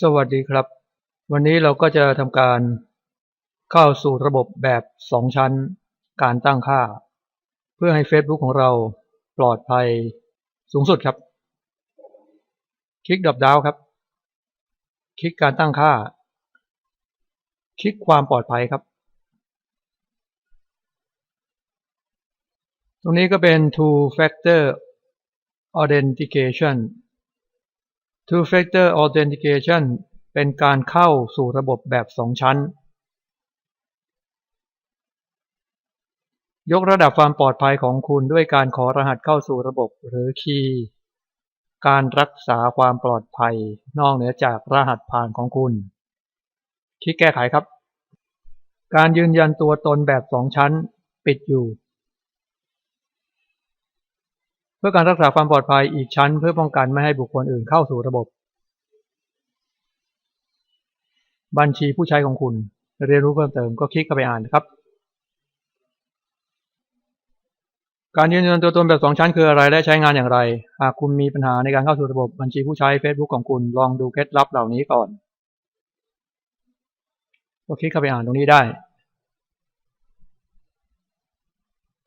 สวัสดีครับ วันนี้เราก็จะทำการเข้าสู่ระบบแบบ 2 ชั้น การตั้งค่า เพื่อให้ Facebook ของเราปลอดภัยสูงสุดครับ คลิกดับดาวครับ คลิกการตั้งค่า คลิกความปลอดภัยครับ ตรงนี้ก็เป็น two factor authentication two factor authentication เป็นการเข้าสู่ระบบแบบ 2 ชั้น ยกระดับความปลอดภัยของคุณด้วยการขอรหัสเข้าสู่ระบบหรือคีย์การรักษาความปลอดภัย นอกเหนือจากรหัสผ่านของคุณคลิกแก้ไขครับ การยืนยันตัวตนแบบ 2 ชั้น ปิดอยู่ เพื่อการรักษาความปลอดภัยอีกชั้น เพื่อป้องกันไม่ให้บุคคลอื่นเข้าสู่ระบบ บัญชีผู้ใช้ของคุณ เรียนรู้เพิ่มเติมก็คลิกเข้าไปอ่านครับ การยืนยันตัวตนแบบ2ชั้นคืออะไรและใช้งานอย่างไร หากคุณมีปัญหาในการเข้าสู่ระบบบัญชีผู้ใช้ Facebook ของคุณลองดูเคล็ดลับเหล่านี้ก่อน ก็คลิกเข้าไปอ่านตรงนี้ได้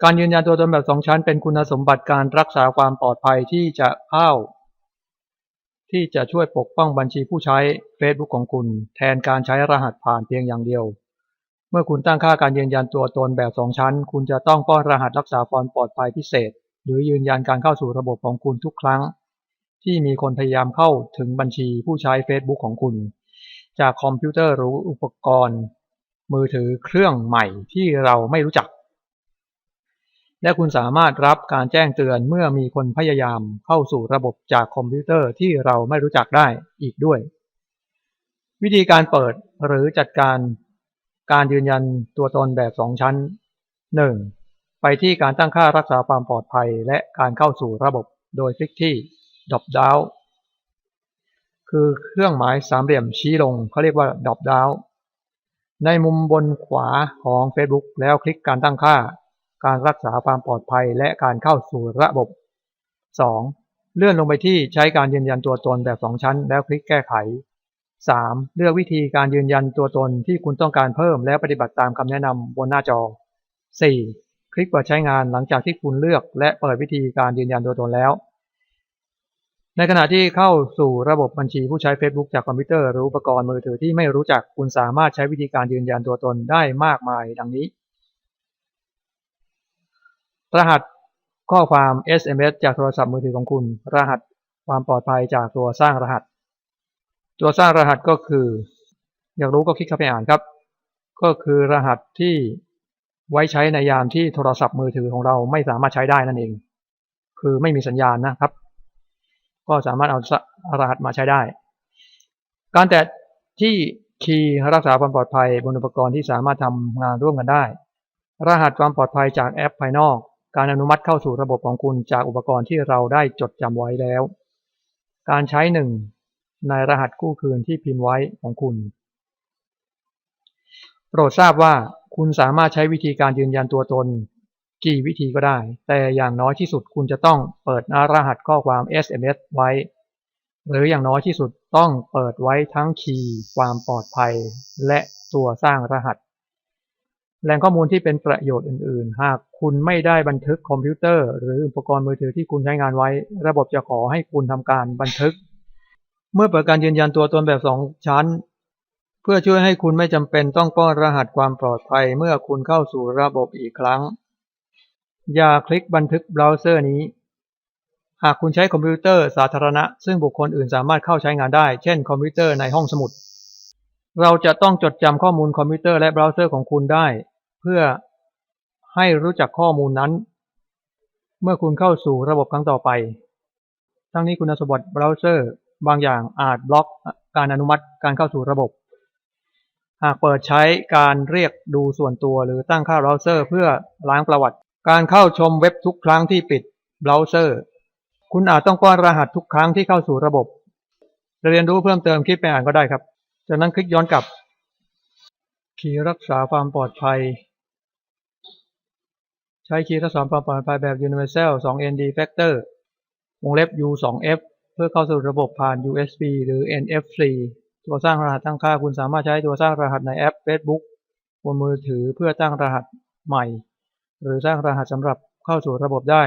การยืนยันตัวตนแบบ2ชั้น เป็นคุณสมบัติการรักษาความปลอดภัยที่จะเข้า ที่จะช่วยปกป้องบัญชีผู้ใช้ Facebook ของคุณ แทนการใช้รหัสผ่านเพียงอย่างเดียว เมื่อคุณตั้งค่าการยืนยันตัวตนแบบ2ชั้น คุณจะต้องป้อนรหัสรักษาความปลอดภัยพิเศษ หรือยืนยันการเข้าสู่ระบบของคุณทุกครั้ง ที่มีคนพยายามเข้าถึงบัญชีผู้ใช้ Facebook ของคุณ จากคอมพิวเตอร์หรืออุปกรณ์ มือถือเครื่องใหม่ที่เราไม่รู้จัก และคุณสามารถรับการแจ้งเตือนเมื่อมีคนพยายามเข้าสู่ระบบจากคอมพิวเตอร์ที่เราไม่รู้จักได้อีกด้วย วิธีการเปิดหรือจัดการการยืนยันตัวตนแบบ 2 ชั้น 1. ไปที่การตั้งค่ารักษาความปลอดภัยและการเข้าสู่ระบบโดยคลิกที่ Drop Down คือเครื่องหมายสามเหลี่ยมชี้ลงเขาเรียกว่า Drop Down ในมุมบนขวาของ Facebook แล้วคลิกการตั้งค่า การรักษาความปลอดภัยและการเข้าสู่ระบบ 2. เลื่อนลงไปที่ใช้การยืนยันตัวตนแบบ 2 ชั้น แล้วคลิกแก้ไข 3. เลือกวิธีการยืนยันตัวตนที่คุณต้องการเพิ่มและปฏิบัติตามคำแนะนำบนหน้าจอ 4. คลิกเปิดใช้งานหลังจากที่คุณเลือกและเปิดวิธีการยืนยันตัวตนแล้ว ในขณะที่เข้าสู่ระบบบัญชีผู้ใช้ Facebook จากคอมพิวเตอร์หรืออุปกรณ์มือถือที่ไม่รู้จักคุณสามารถใช้วิธีการยืนยันตัวตนได้มากมายดังนี้ รหัสข้อความ SMS จากโทรศัพท์มือถือของคุณ รหัสความปลอดภัยจากตัวสร้างรหัส ตัวสร้างรหัสก็คือ อยากรู้ก็คลิกเข้าไปอ่านครับ ก็คือรหัสที่ไว้ใช้ในยามที่โทรศัพท์มือถือของเราไม่สามารถใช้ได้นั่นเอง คือไม่มีสัญญาณนะครับ ก็สามารถเอารหัสมาใช้ได้ การแตะที่คีย์รักษาความปลอดภัยบนอุปกรณ์ที่สามารถทำงานร่วมกันได้ รหัสความปลอดภัยจากแอปภายนอก การอนุมัติเข้าสู่ระบบของคุณจากอุปกรณ์ที่เราได้จดจำไว้แล้ว การใช้หนึ่งในรหัสกู้คืนที่พิมพ์ไว้ของคุณ โปรดทราบว่าคุณสามารถใช้วิธีการยืนยันตัวตน กี่วิธีก็ได้ แต่อย่างน้อยที่สุดคุณจะต้องเปิดรหัสข้อความ SMS ไว้ หรืออย่างน้อยที่สุดต้องเปิดไว้ทั้งคีย์ความปลอดภัย และตัวสร้างรหัส แหล่งข้อมูลที่เป็นประโยชน์อื่น ๆ หากคุณไม่ได้บันทึกคอมพิวเตอร์ หรืออุปกรณ์มือถือที่คุณใช้งานไว้ ระบบจะขอให้คุณทำการบันทึก เมื่อเปิดการยืนยันตัวตนแบบ 2 ชั้น เพื่อช่วยให้คุณไม่จำเป็นต้องป้อนรหัสความปลอดภัยเมื่อคุณเข้าสู่ระบบอีกครั้ง อย่าคลิกบันทึกเบราว์เซอร์นี้ หากคุณใช้คอมพิวเตอร์สาธารณะ ซึ่งบุคคลอื่นสามารถเข้าใช้งานได้ เช่น คอมพิวเตอร์ในห้องสมุด เราจะต้องจดจำข้อมูลคอมพิวเตอร์และเบราว์เซอร์ของคุณได้ เพื่อให้รู้จักข้อมูลนั้น เมื่อคุณเข้าสู่ระบบครั้งต่อไป ทั้งนี้คุณสมบัติเบราว์เซอร์บางอย่างอาจบล็อกการอนุมัติการเข้าสู่ระบบ หากเปิดใช้การเรียกดูส่วนตัวหรือตั้งค่าเบราว์เซอร์เพื่อล้างประวัติ การเข้าชมเว็บทุกครั้งที่ปิดเบราว์เซอร์ คุณอาจต้องป้อนรหัสทุกครั้งที่เข้าสู่ระบบเรียนรู้เพิ่มเติมคลิปไปอ่านก็ได้ครับ จากนั้นคลิกย้อนกลับ คีย์รักษาความปลอดภัย ใช้คีย์รักษาความปลอดภัยแบบ Universal 2 ND Factor วงเล็บ U2F เพื่อเข้าสู่ระบบผ่าน USB หรือ NFC ตัวสร้างรหัสตั้งค่าคุณสามารถใช้ตัวสร้างรหัสในแอป Facebook บนมือถือเพื่อตั้งรหัสใหม่ หรือสร้างรหัสสำหรับเข้าสู่ระบบได้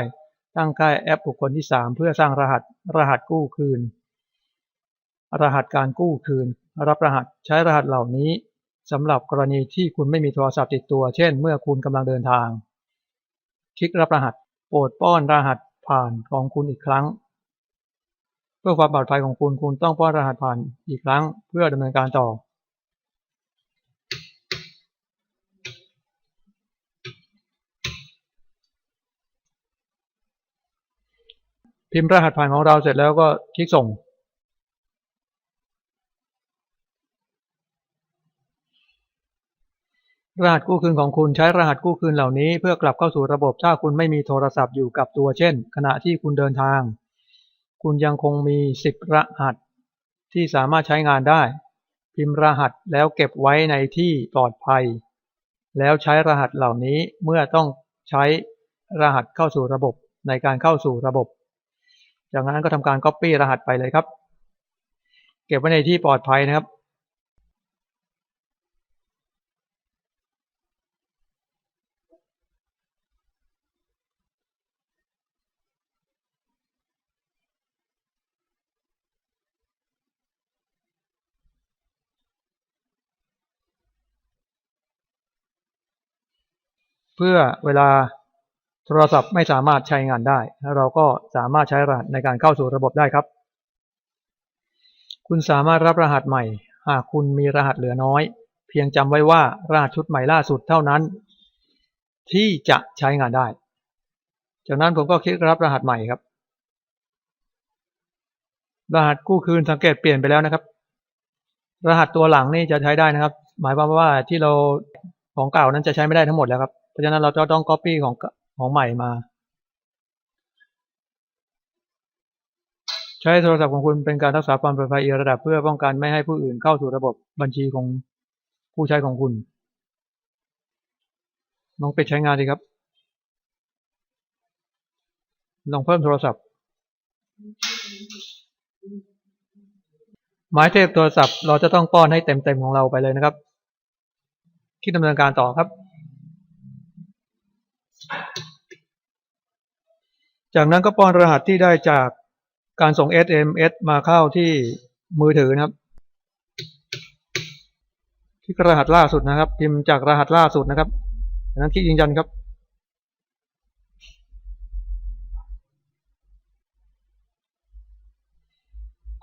ตั้งค่าแอปบุคคลที่ 3 เพื่อสร้างรหัสรหัสกู้คืน รหัสการกู้คืน รับรหัสใช้รหัสเหล่านี้สำหรับกรณีที่คุณไม่มีโทรศัพท์ติดตัว เช่น เมื่อคุณกำลังเดินทาง คลิกรับรหัส โปรดป้อนรหัสผ่านของคุณอีกครั้ง เพื่อความปลอดภัยของคุณคุณต้องป้อนรหัสผ่านอีกครั้ง เพื่อดำเนินการต่อ พิมพ์รหัสผ่านของเราเสร็จแล้วก็คลิกส่ง รหัสกู้คืนของคุณใช้รหัสกู้คืนเหล่านี้เพื่อกลับเข้าสู่ระบบถ้าคุณไม่มีโทรศัพท์อยู่กับตัวเช่น ขณะที่คุณเดินทาง คุณยังคงมี 10 รหัส ที่สามารถใช้งานได้ พิมพ์รหัสแล้วเก็บไว้ในที่ปลอดภัย แล้วใช้รหัสเหล่านี้เมื่อต้องใช้รหัสเข้าสู่ระบบในการเข้าสู่ระบบ จากนั้นก็ทำการ Copy รหัสไปเลยครับ เก็บไว้ในที่ปลอดภัยนะครับ เพื่อเวลาโทรศัพท์ไม่สามารถใช้งานได้ เราก็สามารถใช้รหัสในการเข้าสู่ระบบได้ครับ คุณสามารถรับรหัสใหม่ หากคุณมีรหัสเหลือน้อย เพียงจำไว้ว่ารหัสชุดใหม่ล่าสุดเท่านั้น ที่จะใช้งานได้ จากนั้นผมก็คลิกรับรหัสใหม่ครับ รหัสกู้คืนสังเกตเปลี่ยนไปแล้วนะครับ รหัสตัวหลังนี่จะใช้ได้นะครับ หมายความว่าที่เราของเก่านั้นจะใช้ไม่ได้ทั้งหมดแล้วครับ ราะฉะนั้นเราจะต้อง Copy ของของใหม่มา ใช้โทรศัพท์ของคุณเป็นการรักษาความปลอดภัยอีกระดับเพื่อป้องกันไม่ให้ผู้อื่นเข้าสู่ระบบบัญชีของผู้ใช้ของคุณลองปิดใช้งานดีครับ ลองเพิ่มโทรศัพท์ หมายเลขโทรศัพท์เราจะต้องป้อนให้เต็มๆของเราไปเลยนะครับคิดดำเนินการต่อครับ จากนั้นก็ป้อนรหัสที่ได้จากการส่ง SMS มาเข้าที่มือถือนะครับที่รหัสล่าสุดนะครับ พิมพ์จากรหัสล่าสุดนะครับจากนั้นคลิกยืนยันครับ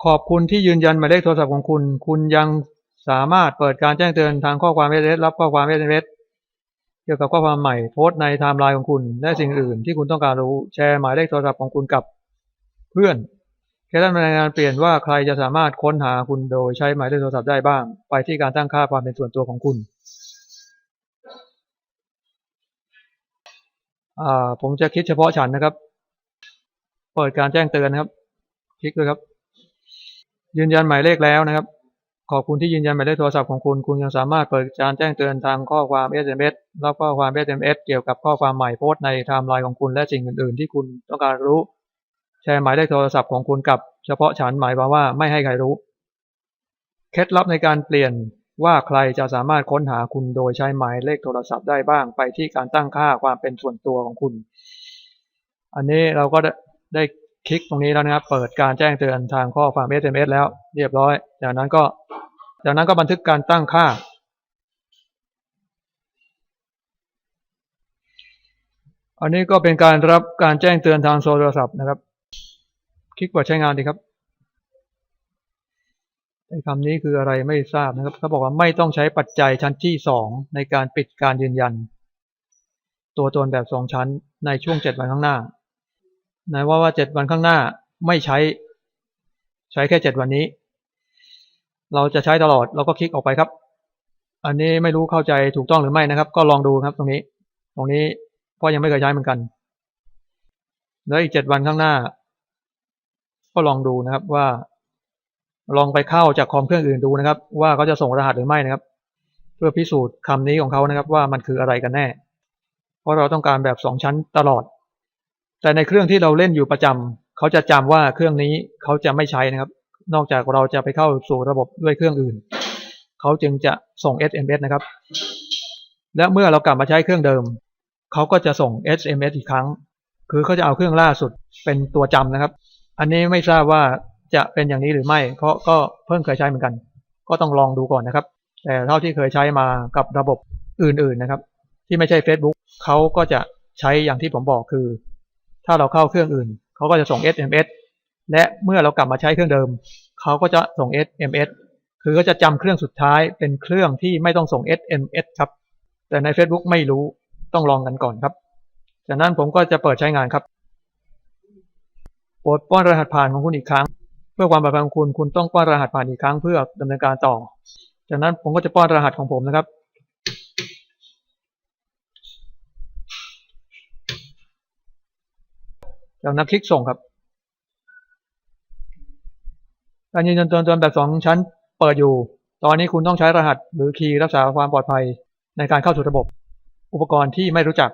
ขอบคุณที่ยืนยันหมายเลขโทรศัพท์ของคุณ คุณยังสามารถเปิดการแจ้งเตือนทางข้อความ SMS รับข้อความ SMS เกี่ยวกับข้อความใหม่โพสต์ในไทม์ไลน์ของคุณและสิ่งอื่นที่คุณต้องการรู้แชร์หมายเลขโทรศัพท์ของคุณกับเพื่อนแค่ท่านรายงานเปลี่ยนว่าใครจะสามารถค้นหาคุณโดยใช้หมายเลขโทรศัพท์ได้บ้าง ไปที่การตั้งค่าความเป็นส่วนตัวของคุณผมจะคิดเฉพาะฉันนะครับ เปิดการแจ้งเตือนนะครับ คลิกเลยครับ ยืนยันหมายเลขแล้วนะครับ ขอบคุณที่ยืนยันหมายเลขโทรศัพท์ของคุณ คุณยังสามารถเปิดการแจ้งเตือนทางข้อความ SMS รับข้อความ SMS เกี่ยวกับข้อความใหม่โพสต์ในไทม์ไลน์ของคุณและสิ่งอื่น ๆ ที่คุณต้องการรู้ แชร์หมายเลขโทรศัพท์ของคุณกับเฉพาะฉันหมายความว่าไม่ให้ใครรู้ เคล็ดลับในการเปลี่ยนว่าใครจะสามารถค้นหาคุณโดยใช้หมายเลขโทรศัพท์ได้บ้างไปที่การตั้งค่าความเป็นส่วนตัวของคุณ อันนี้เราก็ได้ คลิกตรงนี้แล้วนะครับ เปิดการแจ้งเตือนทางข้อความ SMS แล้วเรียบร้อย จากนั้นก็ จากนั้นก็บันทึกการตั้งค่า อันนี้ก็เป็นการรับการแจ้งเตือนทางโทรศัพท์นะครับ คลิกเปิดใช้งานดีครับไอ้คำนี้คืออะไรไม่ทราบนะครับเขาบอกว่าไม่ต้องใช้ปัจจัยชั้นที่สองในการปิดการยืนยัน ตัวตนแบบสองชั้นในช่วงเจ็ดวันข้างหน้า หมายว่าว่าเจ็ดวันข้างหน้าไม่ใช้ ใช้แค่เจ็ดวันนี้ เราจะใช้ตลอดเราก็คลิกออกไปครับ อันนี้ไม่รู้เข้าใจถูกต้องหรือไม่นะครับ ก็ลองดูครับตรงนี้ ตรงนี้เพราะยังไม่เคยใช้เหมือนกันแล้วอีกเจ็ดวันข้างหน้า ก็ลองดูนะครับว่า ลองไปเข้าจากคอมเครื่องอื่นดูนะครับ ว่าเขาจะส่งรหัสหรือไม่นะครับ เพื่อพิสูจน์คำนี้ของเขานะครับ ว่ามันคืออะไรกันแน่ เพราะเราต้องการแบบสองชั้นตลอด แต่ในเครื่องที่เราเล่นอยู่ประจำเขาจะจำว่าเครื่องนี้เขาจะไม่ใช้นะครับ นอกจากเราจะไปเข้าสู่ระบบด้วยเครื่องอื่น เขาจึงจะส่ง SMS นะครับ และเมื่อเรากลับมาใช้เครื่องเดิม เขาก็จะส่ง SMS อีกครั้ง คือเขาจะเอาเครื่องล่าสุดเป็นตัวจำนะครับ อันนี้ไม่ทราบว่าจะเป็นอย่างนี้หรือไม่ เพราะก็เพิ่งเคยใช้เหมือนกัน ก็ต้องลองดูก่อนนะครับ แต่เท่าที่เคยใช้มากับระบบอื่นๆนะครับ ที่ไม่ใช่ Facebook เขาก็จะใช้อย่างที่ผมบอกคือ ถ้าเราเข้าเครื่องอื่น เขาก็จะส่ง SMS และเมื่อเรากลับมาใช้เครื่องเดิม เขาก็จะส่ง SMS คือก็จะจำเครื่องสุดท้ายเป็นเครื่องที่ไม่ต้องส่ง SMS ครับ แต่ใน Facebook ไม่รู้ต้องลองกันก่อนครับ จากนั้นผมก็จะเปิดใช้งานครับโปรดป้อนรหัสผ่านของคุณอีกครั้ง เพื่อความปลอดภัยของคุณคุณต้องป้อนรหัสผ่านอีกครั้งเพื่อดำเนินการต่อ จากนั้นผมก็จะป้อนรหัสของผมนะครับ จากนั้นคลิกส่งครับการยืนยันตัวตนแบบสองชั้นเปิดอยู่ ตอนนี้คุณต้องใช้รหัสหรือคีย์รักษาความปลอดภัยในการเข้าสู่ระบบ อุปกรณ์ที่ไม่รู้จัก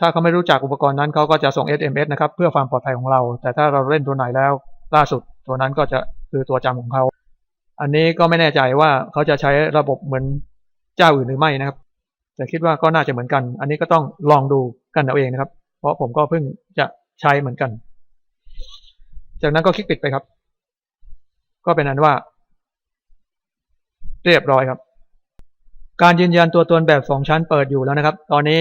ถ้าเขาไม่รู้จักอุปกรณ์นั้นเขาก็จะส่ง SMS นะครับเพื่อความปลอดภัยของเรา แต่ถ้าเราเล่นตัวไหนแล้วล่าสุดตัวนั้นก็จะคือตัวจำของเขา อันนี้ก็ไม่แน่ใจว่าเขาจะใช้ระบบเหมือนเจ้าอื่นหรือไม่นะครับ แต่คิดว่าก็น่าจะเหมือนกัน อันนี้ก็ต้องลองดูกันเอาเองนะครับ เพราะผมก็เพิ่งจะ ใช้เหมือนกัน จากนั้นก็คลิกปิดไปครับ ก็เป็นนั้นว่า เรียบร้อยครับ การยืนยันตัวตนแบบสองชั้นเปิดอยู่แล้วนะครับ ตอนนี้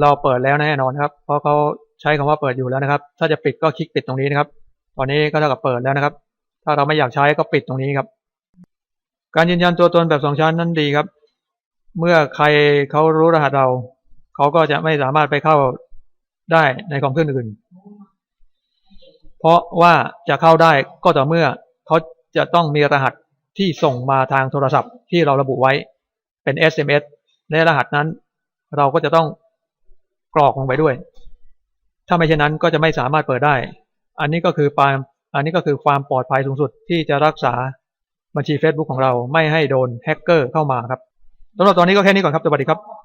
เราเปิดแล้วแน่นอนครับ เพราะเขาใช้คำว่าเปิดอยู่แล้วนะครับ ถ้าจะปิดก็คลิกปิดตรงนี้นะครับ ตอนนี้ก็เท่ากับเปิดแล้วนะครับ ถ้าเราไม่อยากใช้ก็ปิดตรงนี้ครับ การยืนยันตัวตนแบบสองชั้นนั้นดีครับ เมื่อใครเขารู้รหัสเรา เขาก็จะไม่สามารถไปเข้าได้ในคอมพิวเตอร์อื่น เพราะว่าจะเข้าได้ก็ต่อเมื่อเขาจะต้องมีรหัสที่ส่งมาทางโทรศัพท์ที่เราระบุไว้เป็น SMS และรหัสนั้นเราก็จะต้องกรอกลงไปด้วย ถ้าไม่เช่นนั้นก็จะไม่สามารถเปิดได้ อันนี้ก็คือความอันนี้ก็คือความปลอดภัยสูงสุดที่จะรักษาบัญชี Facebook ของเราไม่ให้โดนแฮกเกอร์เข้ามาครับสำหรับตอนนี้ก็แค่นี้ก่อนครับสวัสดีครับ